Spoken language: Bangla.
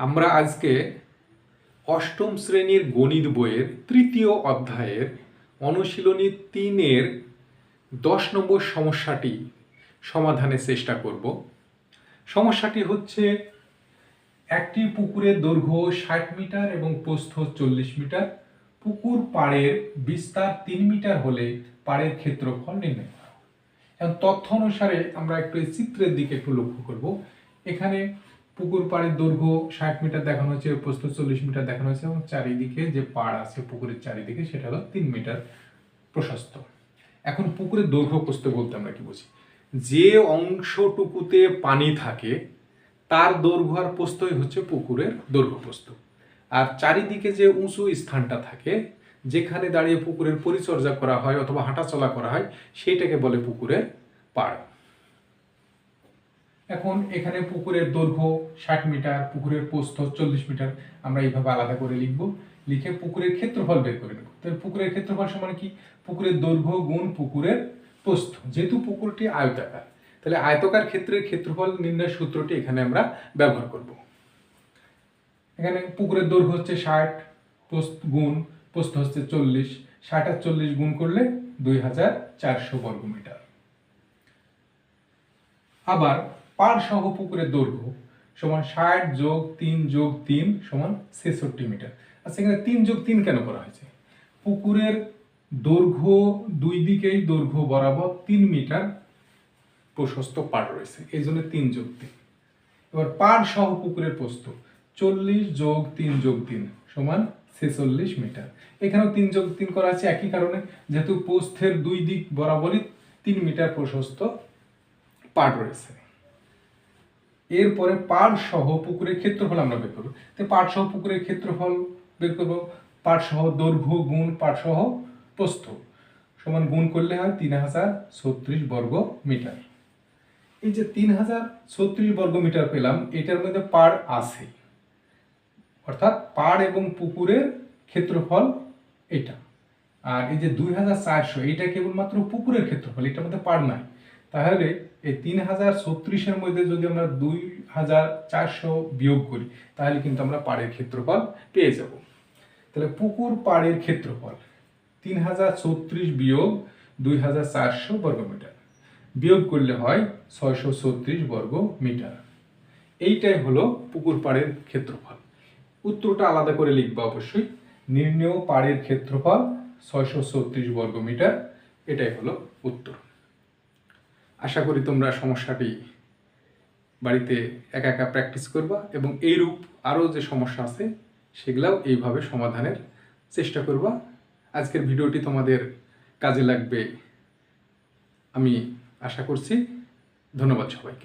আমরা আজকে অষ্টম শ্রেণির গণিত বইয়ের তৃতীয় অধ্যায়ের অনুশীলনী তিনের দশ নম্বর সমস্যাটি সমাধানের চেষ্টা করব। সমস্যাটি হচ্ছে, একটি পুকুরের দৈর্ঘ্য ষাট মিটার এবং প্রস্থ চল্লিশ মিটার। পুকুর পাড়ের বিস্তার তিন মিটার হলে পাড়ের ক্ষেত্রফল নির্ণয় তথ্য অনুসারে আমরা একটু চিত্রের দিকে একটু লক্ষ্য করব। এখানে পুকুর পাড়ের দৈর্ঘ্য ষাট মিটার দেখানো হয়েছে প্রস্থ চল্লিশ মিটার দেখানো হয়েছে এবং চারিদিকে যে পাড় আছে, পুকুরের চারিদিকে সেটা হলো তিন মিটার প্রশস্ত। এখন পুকুরের দৈর্ঘ্য প্রস্থ বলতে আমরা কি বুঝি? যে অংশটুকুতে পানি থাকে, তার দৈর্ঘ্য আর প্রস্থই হচ্ছে পুকুরের দৈর্ঘ্য প্রস্থ আর চারিদিকে যে উঁচু স্থানটা থাকে, যেখানে দাঁড়িয়ে পুকুরের পরিচর্যা করা হয় অথবা হাঁটাচলা করা হয়, সেইটাকে বলে পুকুরের পাড়। এখন এখানে পুকুরের দৈর্ঘ্য ষাট মিটার, পুকুরের প্রস্থ চল্লিশ মিটার, আমরা এইভাবে আলাদা করে লিখব। লিখে পুকুরের ক্ষেত্রফল বের করে নেব। তাহলে পুকুরের ক্ষেত্রফল সমান কি? পুকুরের দৈর্ঘ্য গুণ পুকুরের প্রস্থ। যেহেতু পুকুরটি আয়তাকার, তাহলে আয়তকার ক্ষেত্রের ক্ষেত্রফল নির্ণয় সূত্রটি এখানে আমরা ব্যবহার করব। এখানে পুকুরের দৈর্ঘ্য হচ্ছে ষাট, প্রস্থ গুণ, প্রস্থ হচ্ছে চল্লিশ। ষাট আর চল্লিশ গুণ করলে দুই হাজার চারশো বর্গ মিটার আবার পাড় সহ পুকুরের দৈর্ঘ্য সমান ষাট যোগ তিন যোগ তিন সমান ছেষট্টি মিটার। আচ্ছা এখানে তিন যোগ তিন কেন করা হয়েছে? পুকুরের দৈর্ঘ্য দুই দিকেই দৈর্ঘ্য বরাবর তিন মিটার প্রশস্ত পাড় রয়েছে, এই জন্য তিন যোগ তিন। এবার পাড় সহ পুকুরের প্রস্থ, চল্লিশ যোগ তিন যোগ তিন সমান ছেচল্লিশ মিটার। এখানেও তিন যোগ তিন করা আছে, একই কারণে যেহেতু প্রস্থের দুই দিক বরাবরই তিন মিটার প্রশস্ত পাড় রয়েছে। এরপরে পাড় সহ পুকুরের ক্ষেত্রফল আমরা বের করব। তো পাড় সহ পুকুরের ক্ষেত্রফল বের করব। পাড় সহ দৈর্ঘ্য, গুণ পাড় সহ প্রস্থ। সমান গুণ করলে হয় তিন হাজার ছত্রিশ বর্গ মিটার। এই যে তিন হাজার ছত্রিশ বর্গ মিটার পেলাম, এটার মধ্যে পাড় আছে। অর্থাৎ পাড় এবং পুকুরের ক্ষেত্রফল এটা। আর এই যে দুই হাজার চারশো এইটা কেবলমাত্র পুকুরের ক্ষেত্রফল, এটার মধ্যে পাড় নাই। তাহলে এই তিন হাজার ছত্রিশের মধ্যে যদি আমরা দুই হাজার চারশো বিয়োগ করি, তাহলে কিন্তু আমরা পাড়ের ক্ষেত্রফল পেয়ে যাব। তাহলে পুকুর পাড়ের ক্ষেত্রফল, তিন হাজার ছত্রিশ বিয়োগ দুই হাজার চারশো বর্গ মিটার বিয়োগ করলে হয় ছয়শো ছত্রিশ বর্গ মিটার এইটাই হলো পুকুর পাড়ের ক্ষেত্রফল। উত্তরটা আলাদা করে লিখবা অবশ্যই। নির্ণেয় পাড়ের ক্ষেত্রফল ছয়শো ছত্রিশ বর্গ মিটার এটাই হলো উত্তর। আশা করি তোমরা সমস্যাটি বাড়িতে একা একা প্র্যাকটিস করবা এবং এইরূপ আরও যে সমস্যা আছে, সেগুলাও এইভাবে সমাধানের চেষ্টা করবা। আজকের ভিডিওটি তোমাদের কাজে লাগবে, আমি আশা করছি। ধন্যবাদ সবাইকে।